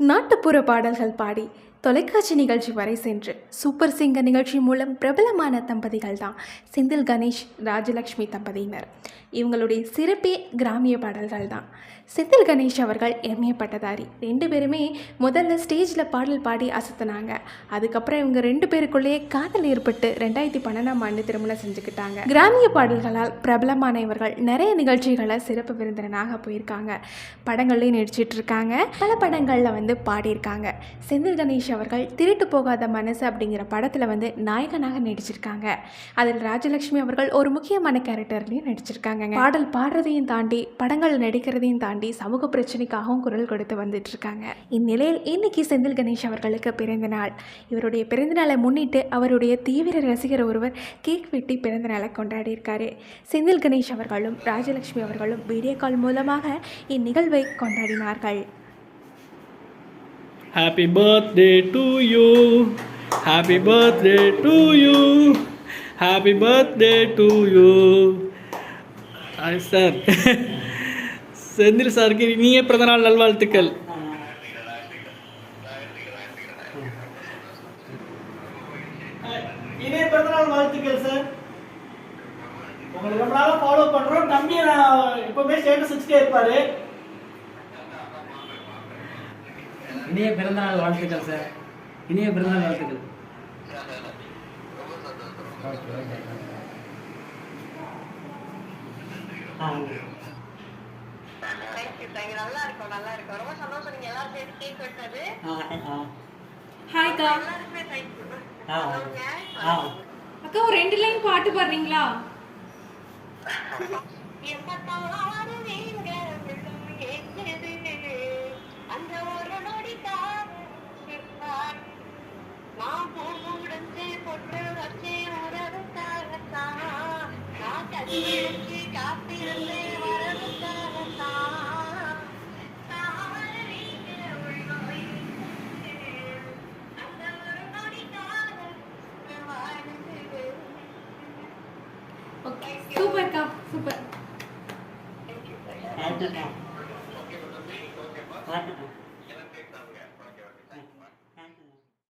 நாட்டுப்புற பாடல்கள் பாடி தொலைக்காட்சி நிகழ்ச்சி வரை சென்று சூப்பர் சிங்கர் நிகழ்ச்சி மூலம் பிரபலமான தம்பதிகள் தான் செந்தில் கணேஷ் ராஜலக்ஷ்மி தம்பதியினர். இவங்களுடைய சிறப்பே கிராமிய பாடல்கள் தான். செந்தில் கணேஷ் அவர்கள் எம்ஏ பட்டதாரி. ரெண்டு பேருமே முதல்ல ஸ்டேஜில் பாடல் பாடி அசத்தினாங்க. அதுக்கப்புறம் இவங்க ரெண்டு பேருக்குள்ளேயே காதல் ஏற்பட்டு ரெண்டாயிரத்தி பன்னெண்டாம் ஆண்டு திருமணம் செஞ்சுக்கிட்டாங்க. கிராமிய பாடல்களால் பிரபலமான இவர்கள் நிறைய நிகழ்ச்சிகளை சிறப்பு விருந்தினராக போயிருக்காங்க. படங்கள்லேயும் நடிச்சிட்டு இருக்காங்க. பல படங்களில் வந்து பாடியிருக்காங்க. செந்தில் கணேஷ் அவர்கள் திருட்டு போகாத மனசு அப்படிங்கிற படத்தில் வந்து நாயகனாக நடிச்சிருக்காங்க. அதில் ராஜலக்ஷ்மி அவர்கள் ஒரு முக்கியமான கேரக்டர்லையும் நடிச்சிருக்காங்க பாடல் பாடுறதையும் தாண்டி படங்கள் நடிக்கிறதையும் தாண்டி சமூக பிரச்சனைக்காகவும் குரல் கொடுத்து வந்துட்டு இருக்காங்க இந்நிலையில் இன்னைக்கு செந்தில் கணேஷ் அவர்களுக்கு பிறந்த நாள். இவருடைய பிறந்த நாளை முன்னிட்டு அவருடைய தீவிர ரசிகர் ஒருவர் கேக் வெட்டி பிறந்த நாளை கொண்டாடி இருக்காரு செந்தில் கணேஷ் அவர்களும் ராஜலக்ஷ்மி அவர்களும் வீடியோ கால் மூலமாக இந்நிகழ்வை கொண்டாடினார்கள். Happy birthday to you. Happy birthday to you. Happy birthday to you. Hi sir Senthil சாருக்கு இனிய பிறந்தநாள் நல்வாழ்த்துக்கள் இனிய பிறந்தநாள் வாழ்த்துக்கள் சார் உங்களை ரொம்ப நாளாக ஃபாலோ பண்ணுறோம் தம்பி நான் எப்பவுமே ஸ்டேட்டஸ் வச்சுட்டே இருப்பாரு இனிய பிறந்தநாள் வாழ்த்துக்கள் சார் இனிய பிறந்தநாள் வாழ்த்துக்கள். ஹாய்க்கா அக்கா. ஒரு ரெண்டு லைன் பாட்டு பாடுறீங்களா? எண்பத்தாறு ஓகே சூப்பர்க்கா super Thank you. Thank you ah